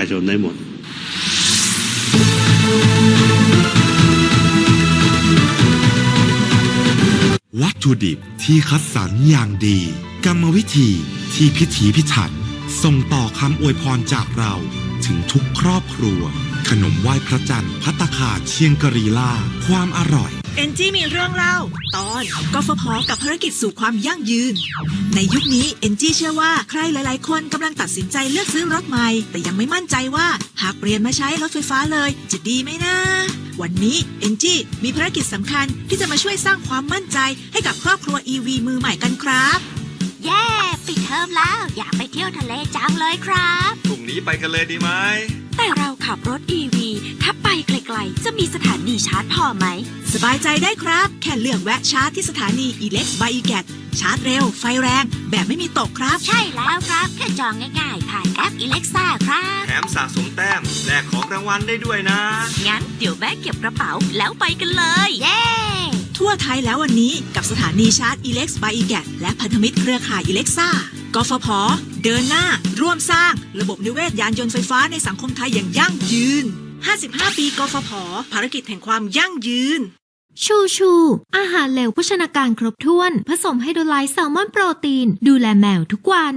าชนได้หมดวัตถุดิบที่คัดสรรอย่างดี กรรมวิธีที่พิถีพิถัน ส่งต่อคำอวยพรจากเราถึงทุกครอบครัว ขนมไหว้พระจันทร์พัตคาเชียงกรีล่า ความอร่อย เอนจี้มีเรื่องเล่า ตอนกฟผกับภารกิจสู่ความยั่งยืน ในยุคนี้เอนจี้เชื่อว่าใครหลาย ๆ คนกำลังตัดสินใจเลือกซื้อรถใหม่ แต่ยังไม่มั่นใจว่าหากเปลี่ยนมาใช้รถไฟฟ้าเลย จะดีไหมนะ วันนี้เอนจี้มีภารกิจสำคัญที่จะมาช่วยสร้างความมั่นใจให้กับครอบครัว EV มือใหม่กันครับเย้ปิดเทอมแล้ว อยากไปเที่ยวทะเลจังเลยครับ พรุ่งนี้ไปกันเลยดีไหมแต่เราขับรถ EV ถ้า ไปไกลๆ จะมีสถานีชาร์จพอไหม สบายใจได้ครับ แค่เลือกแวะชาร์จที่สถานี Elex by e g a t ชาร์จเร็ว ไฟแรง แบบไม่มีตกครับ ใช่แล้วครับ แค่จองง่ายๆ ผ่านแอป Alexa ครับ แถมสะสมแต้มแลกของรางวัลได้ด้วยนะ งั้นเดี๋ยวแม่เก็บกระเป๋าแล้วไปกันเลย เย้ ทั่วไทยแล้ววันนี้กับสถานีชาร์จ Elex by e g a t และพันธมิตรเครือข่าย Alexa กฟผ เดินหน้า ร่วมสร้าง ระบบนิเวศยานยนต์ไฟฟ้าในสังคมไทยอย่างยั่งยืน 55 ปีกฟผ ภารกิจแห่งความยั่งยืน ชูชู อาหารเหลวโภชนาการครบถ้วน ผสมไฮโดรไลซ์แซลมอนโปรตีน ดูแลแมวทุกวัน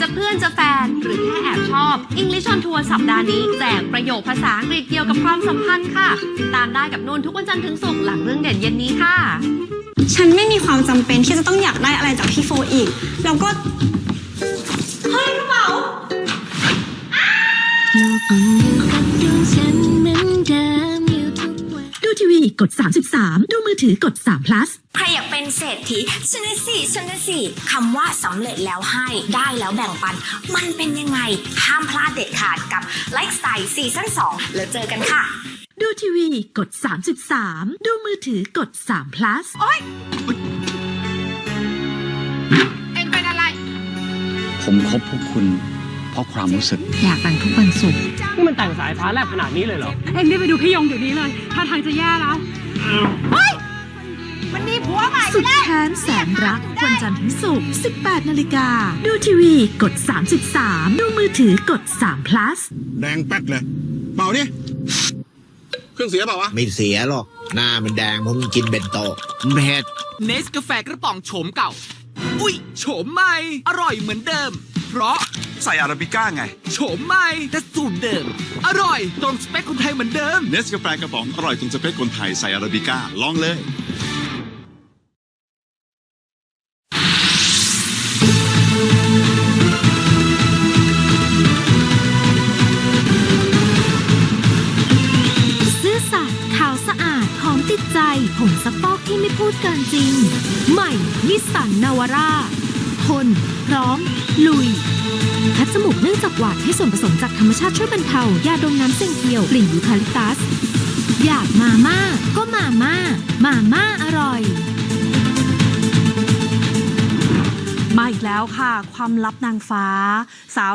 จะเพื่อนจะแฟนหรือแค่แอบชอบ English on Tour สัปดาห์นี้แจกประโยคภาษาอังกฤษเกี่ยวกับความสัมพันธ์ค่ะติดตามได้กับนุ่นทุกวันจันทร์ถึงศุกร์หลังเรื่องเด่นเย็นนี้ค่ะ ฉันไม่มีความจำเป็นที่จะต้องอยากได้อะไรจากพี่โฟอีก แล้วก็ ดูทีวี กด 33 ดูมือถือกด3 plus ใครอยากเป็นเศรษฐีชนะสี่ชนะสี่คำว่าสำเร็จแล้วให้ได้แล้วแบ่งปัน มันเป็นยังไง ห้ามพลาดเด็ดขาดกับไลฟ์สไตล์ซีซั่น2แล้วเจอกันค่ะ ดูทีวีกด 33 ดูมือถือกด3 plus ผมคบพวกคุณเพ ราะความรู้สึก อยากแต่งทุกวันศุกร์นี่มันแต่งสายฟ้าแลบขนาดนี้เลยเหรอ เอ็งรีบไปดูพี่ยงเดี๋ยวนี้เลยท่าทางจะแย่แล้วสุดแค้นแสนรัก วันจันทร์ถึงศุกร์ 18 นาฬิกา ดูทีวีกด 33 ดูมือถือกด3 plus แดงแป๊ดเลย เปล่าดิเครื่องเสียเปล่าวะ ไม่เสียหรอก หน้ามันแดงเพราะมันกินเบนโตะเผ็ดเนสกาแฟกระป๋องโฉมเก่า อุ๊ยโฉมใหม่ อร่อยเหมือนเดิม เพราะ ใส่อาราบิก้าไง โฉมใหม่แต่สูตรเดิม อร่อยตรงสเปคคนไทยเหมือนเดิม เนสกาแฟกระป๋องอร่อยตรงสเปคคนไทยใส่อาราบิก้าลองเลย ซื่อสัตย์ขาวสะอาดหอมติดใจผงซักฟอกที่ไม่พูดเกินจริง ใหม่นิสสันนาวาร่า ทน พร้อม ลุย คัดจมูกเนื่องจากหวานให้ส่วนผสมจากธรรมชาติช่วยบรรเทายาดมน้ำเซงเทียวกลิ่นยูคาลิปตัส อยากมาม่าก็มาม่า มาม่าอร่อยมาอีกแล้วค่ะ ความลับนางฟ้าสาว